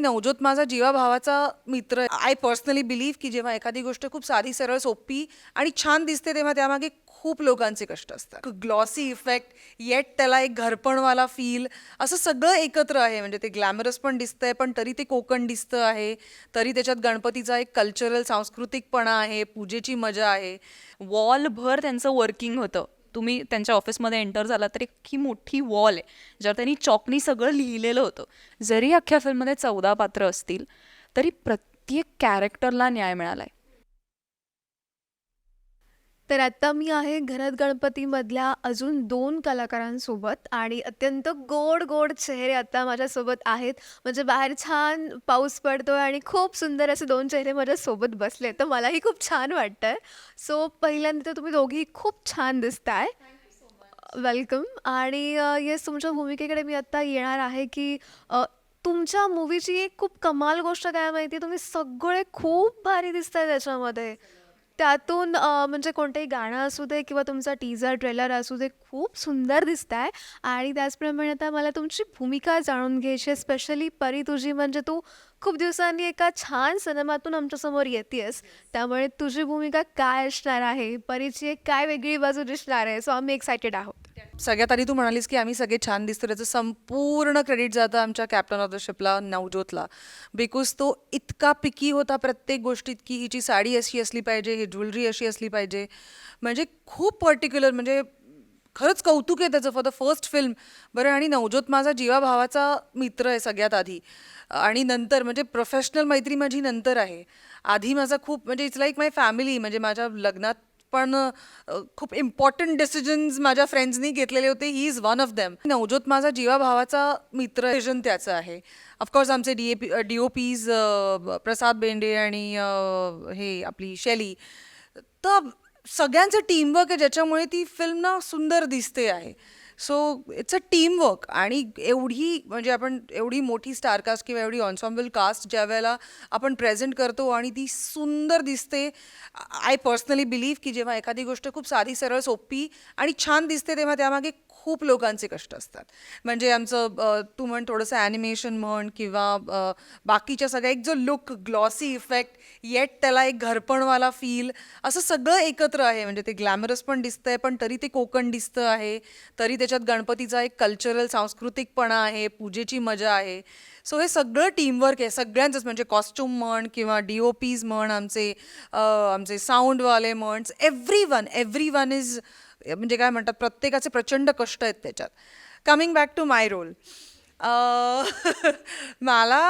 नवज्योत माझा जीवाभावाचा मित्र आय पर्सनली बिलीव्ह की जेव्हा एखादी गोष्ट खूप साधी सरळ सोपी आणि छान दिसते तेव्हा त्यामागे खूप लोकांचे कष्ट असतात. ग्लॉसी इफेक्ट येट त्याला एक घरपणवाला फील असं सगळं एकत्र आहे. म्हणजे ते ग्लॅमरस पण दिसतंय पण तरी ते कोकण दिसतं आहे. तरी त्याच्यात गणपतीचा एक कल्चरल सांस्कृतिकपणा आहे पूजेची मजा आहे. वॉलभर त्यांचं वर्किंग होतं. तुम्ही त्यांच्या ऑफिसमध्ये एंटर झाला तर इतकी ही मोठी वॉल आहे ज्यावर त्यांनी चॉकनी सगळं लिहिलेलं होतं. जरी अख्ख्या फिल्ममध्ये चौदा पात्र असतील तरी प्रत्येक कॅरेक्टरला न्याय मिळाला आहे तर आत्ता मी आहे घरात गणपतीमधल्या अजून दोन कलाकारांसोबत आणि अत्यंत गोड गोड चेहरे आत्ता माझ्यासोबत आहेत. म्हणजे बाहेर छान पाऊस पडतोय आणि खूप सुंदर असे दोन चेहरे माझ्यासोबत बसले. तर मलाही खूप छान वाटतंय. सो पहिल्यांदा तर तुम्ही दोघी खूप छान दिसताय. वेलकम आणि येस तुमच्या भूमिकेकडे मी आत्ता येणार आहे की तुमच्या मूवीची एक खूप कमाल गोष्ट काय माहिती आहे तुम्ही सगळे खूप भारी दिसताय त्याच्यामध्ये. त्यातून अ, म्हणजे कोणतंही गाणं असू दे किंवा तुमचा टीजर ट्रेलर असू दे खूप सुंदर दिसत आहे आणि त्याचप्रमाणे आता मला तुमची भूमिका जाणून घ्यायची आहे स्पेशली परी तुझी म्हणजे तू खूप दिवसांनी एका छान सिनेमातून आमच्यासमोर येतेस त्यामुळे तुझी भूमिका काय असणार आहे? परीची एक काय वेगळी बाजू दिसणार आहे? सो आम्ही एक्सायटेड आहोत. सगळ्यात आधी तू म्हणालीस की आम्ही सगळे छान दिसतो. त्याचं संपूर्ण क्रेडिट जातं आमच्या कॅप्टन ऑफ द शिपला नवज्योतला बिकॉज तो इतका पिकी होता प्रत्येक गोष्टीत की हिची साडी अशी असली पाहिजे ही ज्वेलरी अशी असली पाहिजे. म्हणजे खूप पर्टिक्युलर म्हणजे खरंच कौतुक आहे त्याचं फॉर द फर्स्ट फिल्म बरं आणि नवज्योत माझा जीवा भावाचा मित्र आहे सगळ्यात आधी. आणि नंतर म्हणजे प्रोफेशनल मैत्री माझी नंतर आहे. आधी माझा खूप म्हणजे इट्स लाईक माय फॅमिली म्हणजे माझ्या लग्नात पण खूप इम्पॉर्टंट डिसिजन्स माझ्या फ्रेंड्सनी घेतलेले होते. ही is one of them Navjot माझा जीवा भावाचा मित्र डिसिजन त्याचं आहे. ऑफकोर्स आमचे D A P D O PIs Prasad Bende आणि हे आपली शैली तर सगळ्यांचं टीमवर्क आहे ज्याच्यामुळे ती फिल्म ना सुंदर दिसते आहे. सो इट्स अ टीमवर्क आणि एवढी म्हणजे आपण एवढी मोठी स्टारकास्ट किंवा एवढी ऑन्सॉम्बल कास्ट ज्या वेळेला आपण प्रेझेंट करतो आणि ती सुंदर दिसते आय पर्सनली बिलीव्ह की जेव्हा एखादी गोष्ट खूप साधी सरळ सोपी आणि छान दिसते तेव्हा त्यामागे खूप लोकांचे कष्ट असतात. म्हणजे आमचं तू म्हण थोडंसं ॲनिमेशन म्हण किंवा बाकीच्या सगळ्या एक जो लुक ग्लॉसी इफेक्ट येट त्याला एक घरपणवाला फील असं सगळं एकत्र आहे. म्हणजे ते ग्लॅमरस पण दिसतंय पण तरी ते कोकण दिसतं आहे. तरी त्याच्यात गणपतीचा एक कल्चरल सांस्कृतिकपणा आहे पूजेची मजा आहे. सो हे सगळं टीमवर्क आहे. सगळ्यांचंच म्हणजे कॉस्ट्युम म्हण किंवा डी ओ पीज म्हण आमचे आमचे साऊंडवाले म्हण every one every one is म्हणजे काय म्हणतात प्रत्येकाचे प्रचंड कष्ट आहेत त्याच्यात. Coming back to my role मला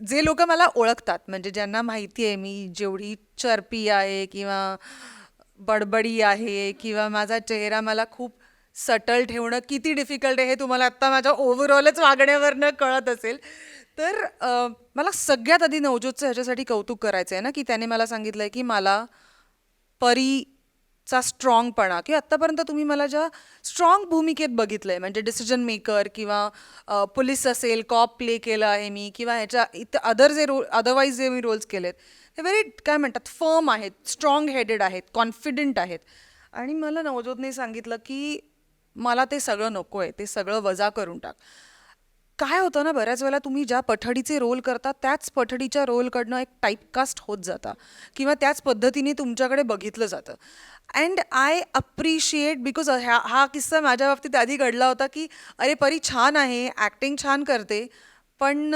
जे लोक मला ओळखतात म्हणजे ज्यांना माहिती आहे मी जेवढी चरपी आहे किंवा बडबडी आहे किंवा माझा चेहरा मला खूप सटल ठेवणं किती डिफिकल्ट आहे हे तुम्हाला आत्ता माझ्या ओव्हरऑलच वागण्यावरनं कळत असेल. तर मला सगळ्यात आधी नवज्योतचं ह्याच्यासाठी कौतुक करायचं आहे ना की त्याने मला सांगितलं आहे की मला परी चा स्ट्रॉंगपणा किंवा आत्तापर्यंत तुम्ही मला ज्या स्ट्रॉंग भूमिकेत बघितलं आहे म्हणजे डिसिजन मेकर किंवा पोलीस असेल कॉप प्ले केलं आहे मी किंवा ह्याच्या इतर अदर जे रोल अदरवाईज जे मी रोल्स केलेत ते व्हेरी काय म्हणतात फर्म आहेत स्ट्रॉंग हेडेड आहेत कॉन्फिडंट आहेत. आणि मला नवजोतने सांगितलं की मला ते सगळं नको आहे ते सगळं वजा करून टाक. काय होतं ना बऱ्याच वेळेला तुम्ही ज्या पठडीचे रोल करता त्याच पठडीच्या रोलकडनं एक टाईपकास्ट होत जाता किंवा त्याच पद्धतीने तुमच्याकडे बघितलं जातं. अँड आय अप्रिशिएट बिकॉज ह्या हा किस्सा माझ्या बाबतीत आधी घडला होता की अरे परी छान आहे ॲक्टिंग छान करते पण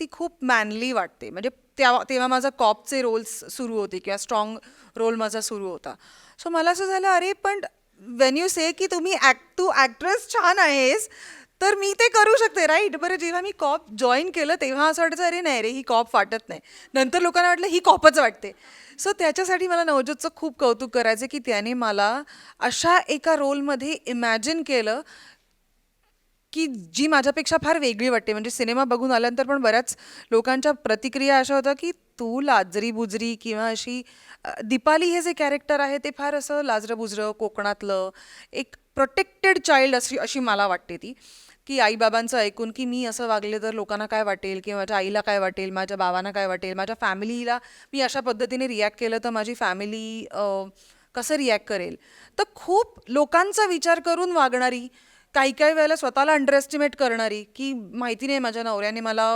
ती खूप मॅनली वाटते. म्हणजे त्या तेव्हा माझा कॉपचे रोल्स सुरू होते किंवा स्ट्रॉंग रोल माझा सुरू होता. सो मला असं झालं अरे पण वेन यू से की तुम्ही ॲक्ट तू ॲक्ट्रेस छान आहेस तर मी ते करू शकते राईट बरं जेव्हा मी कॉप जॉईन केलं तेव्हा असं वाटायचं अरे नाही रे ही कॉप वाटत नाही. नंतर लोकांना वाटलं ही कॉपच वाटते. सो त्याच्यासाठी मला नवज्योतचं खूप कौतुक करायचं की त्याने मला अशा एका रोलमध्ये इमॅजिन केलं की जी माझ्यापेक्षा फार वेगळी वाटते. म्हणजे सिनेमा बघून आल्यानंतर पण बऱ्याच लोकांच्या प्रतिक्रिया अशा होत्या की तू लाजरी बुजरी किंवा अशी दीपाली हे जे कॅरेक्टर आहे ते फार असं लाजरं बुजरं कोकणातलं एक प्रोटेक्टेड चाइल्ड अशी अशी मला वाटते ती. की आईबाबांचं ऐकून की मी असं वागले तर लोकांना काय वाटेल किंवा माझ्या आईला काय वाटेल माझ्या बाबांना काय वाटेल माझ्या फॅमिलीला मी अशा पद्धतीने रिॲक्ट केलं तर माझी फॅमिली कसं रिॲक्ट करेल? तर खूप लोकांचा विचार करून वागणारी काही काही वेळेला स्वतःला अंडरएस्टिमेट करणारी की माहिती नाही माझ्या नवऱ्याने मला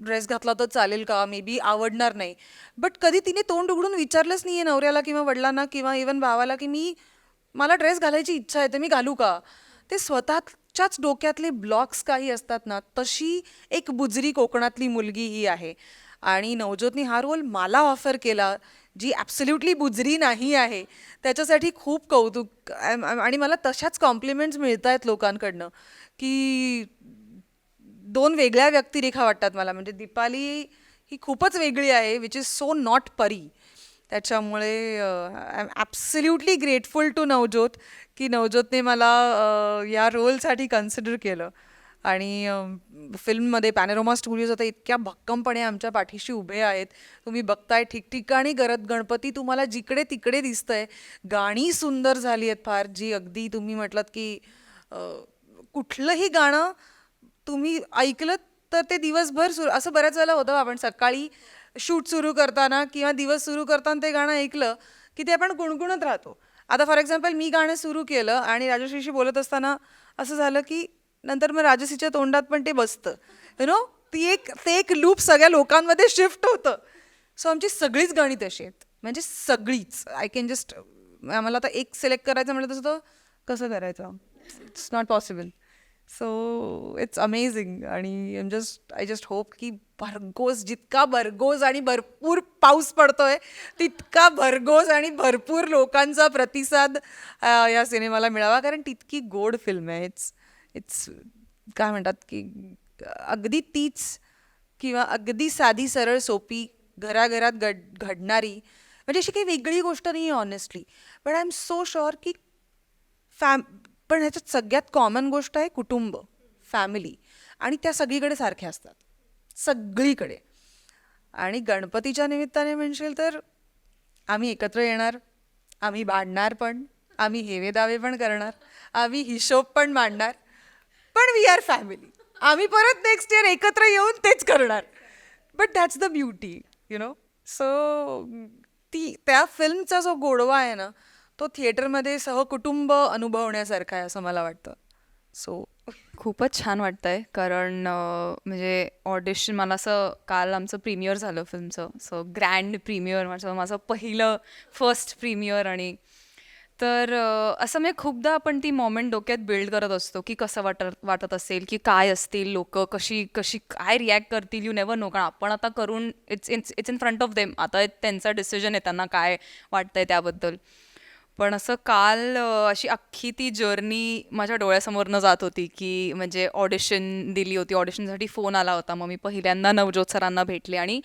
ड्रेस घातला तर चालेल का? मे बी आवडणार नाही. बट कधी तिने तोंड उघडून विचारलंच नाही आहे नवऱ्याला किंवा वडिलांना किंवा इवन भावाला की मी मला ड्रेस घालायची इच्छा आहे तर मी घालू का? ते स्वतः च्याच डोक्यातले ब्लॉक्स काही असतात ना तशी एक बुजरी कोकणातली मुलगी ही आहे. आणि नवज्योतनी हा रोल मला ऑफर केला जी ॲब्सल्युटली बुजरी नाही आहे. त्याच्यासाठी खूप कौतुक आणि मला तशाच कॉम्प्लिमेंट्स मिळत आहेत लोकांकडनं की दोन वेगळ्या व्यक्तिरेखा वाटतात मला. म्हणजे दीपाली ही खूपच वेगळी आहे विच इज सो नॉट परी. त्याच्यामुळे I'm absolutely grateful to Navjyot की नवज्योतने मला या रोलसाठी कन्सिडर केलं. आणि फिल्ममध्ये पॅनेरोमा स्टुडिओज आता इतक्या भक्कमपणे आमच्या पाठीशी उभे आहेत. तुम्ही बघताय ठिकठिकाणी गरज गणपती तुम्हाला जिकडे तिकडे दिसतंय. गाणी सुंदर झाली आहेत फार जी अगदी तुम्ही म्हटलं की कुठलंही गाणं तुम्ही ऐकलं तर ते दिवसभर सुरू असं बऱ्याच वेळेला होतं आपण सकाळी शूट सुरू करताना किंवा दिवस सुरू करताना ते गाणं ऐकलं की ते आपण गुणगुणत राहतो. आता फॉर एक्झाम्पल मी गाणं सुरू केलं आणि राजश्रीशी बोलत असताना असं झालं की नंतर मग राजश्रीच्या तोंडात पण ते बसतं. यु नो ती एक ते एक लूप सगळ्या लोकांमध्ये शिफ्ट होतं. सो आमची सगळीच गाणी तशी आहेत. म्हणजे सगळीच. आय कॅन जस्ट आम्हाला आता एक सिलेक्ट करायचं म्हटलं तसं तर कसं करायचं? It's not possible so it's amazing आणि am just I just hope की भरघोस जितका भरघोस आणि भरपूर पाऊस पडतोय तितका भरघोस आणि भरपूर लोकांचा प्रतिसाद या सिनेमाला मिळावा. कारण तितकी गोड फिल्म आहे. इट्स इट्स काय म्हणतात की अगदी तीच किंवा अगदी साधी सरळ सोपी घराघरात घड घडणारी म्हणजे अशी काही वेगळी गोष्ट नाही आहे honestly but I am so sure की फॅम पण ह्याच्यात सगळ्यात कॉमन गोष्ट आहे कुटुंब फॅमिली आणि त्या सगळीकडे सारख्या असतात. सगळीकडे. आणि गणपतीच्या निमित्ताने म्हणशील तर आम्ही एकत्र येणार आम्ही भांडणार पण आम्ही हेवे दावे पण करणार आम्ही हिशोब पण मांडणार पण वी आर फॅमिली आम्ही परत नेक्स्ट इयर एकत्र येऊन तेच करणार. But that's the beauty you know so ती त्या फिल्मचा जो गोडवा आहे ना तो थिएटरमध्ये सहकुटुंब अनुभवण्यासारखा आहे असं मला वाटतं. सो खूपच छान वाटतंय कारण अं, म्हणजे ऑडिशन मला असं काल आमचं प्रीमियर झालं फिल्मचं सो ग्रँड प्रीमियर माझं माझं पहिलं फर्स्ट प्रीमियर आणि तर अं, असं म्हणजे खूपदा आपण ती मोमेंट डोक्यात बिल्ड करत असतो की कसं वाटत वाटत असेल की काय असतील लोक कशी कशी काय रिॲक्ट करतील यू नेवर नो कारण आपण आता करून it's it's it's in front of them आता त्यांचा डिसिजन आहे त्यांना काय वाटतंय त्याबद्दल. पण असं काल अशी अख्खी ती जर्नी माझ्या डोळ्यासमोरनं जात होती की म्हणजे ऑडिशन दिली होती. ऑडिशनसाठी फोन आला होता. मग मी पहिल्यांदा नवज्योत सरांना भेटले आणि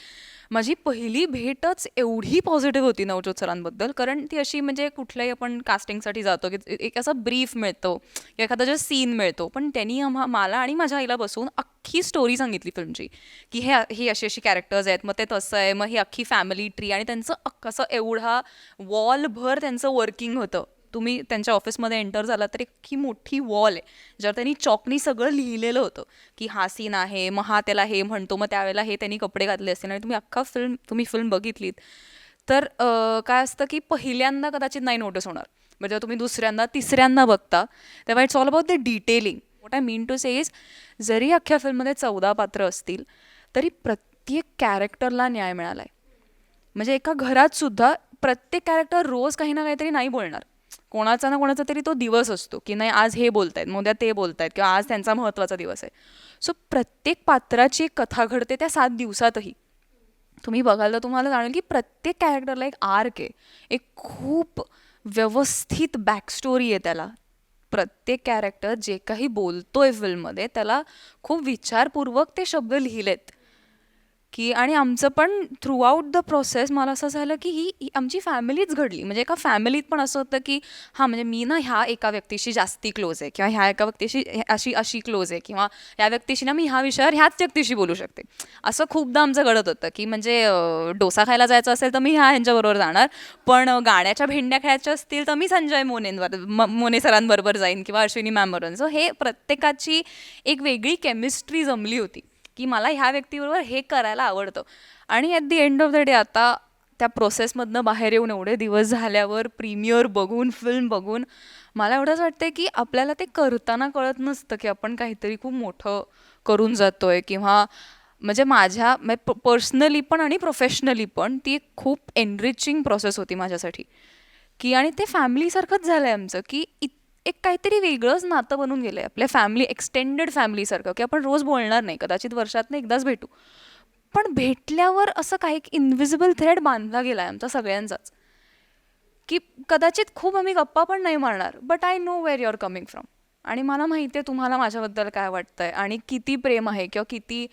माझी पहिली भेटच एवढी पॉझिटिव्ह होती नवज्योत सरांबद्दल. कारण ती अशी म्हणजे कुठल्याही आपण कास्टिंगसाठी जातो की एक असा ब्रीफ मिळतो की एखादा जो सीन मिळतो. पण त्यांनी आम्हा मला आणि माझ्या आईला बसून अख्खी स्टोरी सांगितली फिल्मची. की हे ही अशी अशी कॅरेक्टर्स आहेत मग ते तसं आहे मग ही अख्खी फॅमिली ट्री आणि त्यांचं कसं एवढा वॉलभर त्यांचं वर्किंग होतं. तुम्ही त्यांच्या ऑफिसमध्ये एंटर झाला तर एक मोठी वॉल आहे. ज्यावर त्यांनी चॉकनी सगळं लिहिलेलं होतं. की हा सीन आहे मग हा त्याला हे म्हणतो मग त्यावेळेला हे त्यांनी कपडे घातले असतील आणि तुम्ही अख्खा फिल्म तुम्ही फिल्म बघितलीत. तर काय असतं की पहिल्यांदा कदाचित नाही नोटीस होणार. म्हणजे जेव्हा तुम्ही दुसऱ्यांदा तिसऱ्यांदा बघता तेव्हा it's all about the detailing what I mean to say is जरी अख्ख्या फिल्ममध्ये चौदा पात्र असतील तरी प्रत्येक कॅरेक्टरला न्याय मिळाला आहे म्हणजे एका घरात सुद्धा प्रत्येक कॅरेक्टर रोज काही ना काहीतरी नाही बोलणार. कोणाचा ना कोणाचा तरी तो दिवस असतो की नाही आज हे बोलतायत मोद्या उद्या ते बोलतायत किंवा आज त्यांचा महत्त्वाचा दिवस आहे. सो प्रत्येक पात्राची एक कथा घडते त्या सात दिवसातही. तुम्ही बघाल तर तुम्हाला जाणवेल की प्रत्येक कॅरेक्टरला एक आर्क आहे. एक खूप व्यवस्थित बॅकस्टोरी आहे त्याला. प्रत्येक कॅरेक्टर जे काही बोलतोय फिल्ममध्ये त्याला खूप विचारपूर्वक ते शब्द लिहिलेत. की आणि आमचं पण थ्रूआउट द प्रोसेस मला असं झालं की ही ही आमची फॅमिलीच घडली. म्हणजे एका फॅमिलीत पण असं होतं की हां म्हणजे मी ना ह्या एका व्यक्तीशी जास्ती क्लोज आहे किंवा ह्या एका व्यक्तीशी हे- अशी अशी क्लोज आहे किंवा या व्यक्तीशी ना मी ह्या विषयावर ह्याच व्यक्तीशी बोलू शकते. असं खूपदा आमचं घडत होतं की म्हणजे डोसा खायला जायचं असेल तर मी ह्या ह्यांच्याबरोबर जाणार. पण गाण्याच्या भेंड्या खेळायच्या असतील तर मी संजय मोनेंवर म- मोने सरांबरोबर जाईन किंवा अश्विनी मॅमबरोबर सो हे प्रत्येकाची एक वेगळी केमिस्ट्री जमली होती. की मला ह्या व्यक्तीबरोबर हे करायला आवडतं. आणि at the end of the day आता त्या प्रोसेसमधनं बाहेर येऊन एवढे दिवस झाल्यावर प्रीमियर बघून फिल्म बघून मला एवढंच वाटतं की आपल्याला ते करताना कळत नसतं की आपण काहीतरी खूप मोठं करून जातो आहे किंवा म्हणजे माझ्या म्हणजे पर्सनली पण आणि प्रोफेशनली पण ती एक खूप एनरिचिंग प्रोसेस होती माझ्यासाठी. की आणि ते फॅमिलीसारखंच झालं आहे आमचं की इत एक काहीतरी वेगळंच नातं बनून गेलं आहे आपल्या फॅमिली एक्सटेंडेड फॅमिलीसारखं की आपण रोज बोलणार नाही कदाचित वर्षातनं एकदाच भेटू. पण भेटल्यावर असं काही इनविजिबल थ्रेड बांधला गेला आहे आमचा सगळ्यांचाच. की कदाचित खूप आम्ही गप्पा पण नाही मारणार but I know where you're coming from आणि मला माहिती आहे तुम्हाला माझ्याबद्दल काय वाटतंय आणि किती प्रेम आहे किंवा किती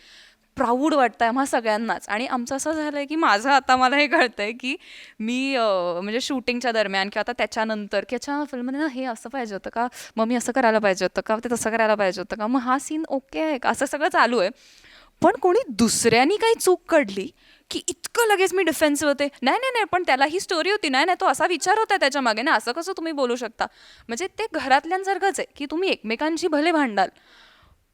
प्राऊड वाटतं आहे आम्हा सगळ्यांनाच. आणि आमचं असं झालं आहे की माझं आता मला हे कळतं आहे की मी म्हणजे शूटिंगच्या दरम्यान किंवा आता त्याच्यानंतर की अच्छा फिल्ममध्ये ना हे असं पाहिजे होतं का? मग मी असं करायला पाहिजे होतं का? ते तसं करायला पाहिजे होतं का? मग हा सीन ओके आहे का? असं सगळं चालू आहे. पण कोणी दुसऱ्यांनी काही चूक काढली की इतकं लगेच मी डिफेन्सिव्ह होते. नाही नाही नाही पण त्याला ही स्टोरी होती. नाही नाही तो असा विचार होता त्याच्यामागे. ना असं कसं तुम्ही बोलू शकता? म्हणजे ते घरातल्यांसारखंच आहे की तुम्ही एकमेकांशी भले भांडाल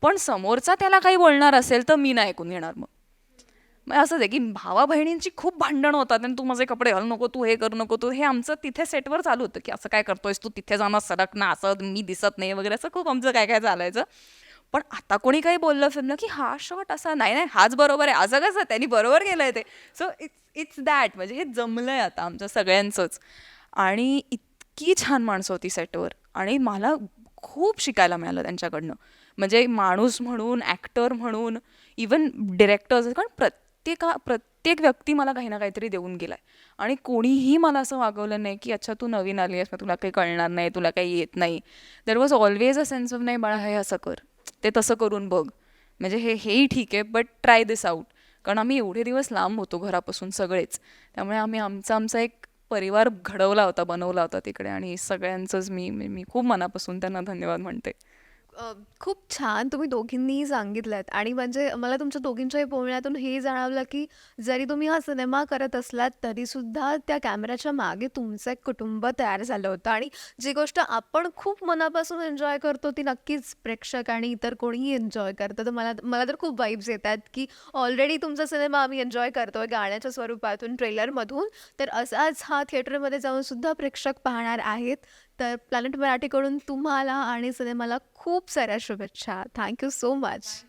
पण समोरचा त्याला काही बोलणार असेल तर मी नाही ऐकून घेणार मग. मग असंच आहे की भावा बहिणींची खूप भांडणं होतात आणि तू माझे कपडे घालू नको तू हे करू नको तू हे आमचं तिथे सेटवर चालू होतं की असं काय करतोयस तू? तिथे जाणार सडक ना असं मी दिसत नाही वगैरे असं खूप आमचं काय काय चालायचं. पण आता कोणी काही बोललं फिल्मला की हा शॉट असा नाही नाही हाच बरोबर आहे. असं कसं? त्यांनी बरोबर केलंय ते. सो इट्स इट्स दॅट म्हणजे हे जमलंय आता आमच्या सगळ्यांचंच. आणि इतकी छान माणसं होती सेटवर आणि मला खूप शिकायला मिळालं त्यांच्याकडनं. म्हणजे माणूस म्हणून ॲक्टर म्हणून इवन डिरेक्टर्स कारण प्रत्येका प्रत्येक व्यक्ती मला काही ना काहीतरी देऊन गेलाय. आणि कोणीही मला असं वागवलं नाही की अच्छा तू नवीन आली आहेस मग तुला काही कळणार नाही तुला काही येत नाही. There was always a sense of नाही बाळा हे असं कर. ते तसं करून बघ. म्हणजे हे हेही ठीक आहे बट ट्राय दिस आउट कारण आम्ही एवढे दिवस लांब होतो घरापासून सगळेच. त्यामुळे आम्ही आमचा आमचा एक परिवार घडवला होता बनवला होता तिकडे. आणि सगळ्यांचंच मी मी खूप मनापासून त्यांना धन्यवाद म्हणते. अ, खूप छान तुम्ही दोघींनीही सांगितलंत. आणि म्हणजे मला तुमच्या दोघींच्याही बोलण्यातून हे जाणवलं की जरी तुम्ही हा सिनेमा करत असलात तरीसुद्धा त्या कॅमेऱ्याच्या मागे तुमचं एक कुटुंब तयार झालं होतं. आणि जी गोष्ट आपण खूप मनापासून एन्जॉय करतो ती नक्कीच प्रेक्षक आणि इतर कोणीही एन्जॉय करतं. तर मला मला तर खूप वाईब्स येतात की ऑलरेडी तुमचा सिनेमा आम्ही एन्जॉय करतोय गाण्याच्या स्वरूपातून ट्रेलरमधून. तर असाच हा थिएटरमध्ये जाऊन सुद्धा प्रेक्षक पाहणार आहेत. तर प्लॅनेट मराठीकडून तुम्हाला आणि सिनेमाला खूप साऱ्या शुभेच्छा. Thank you so much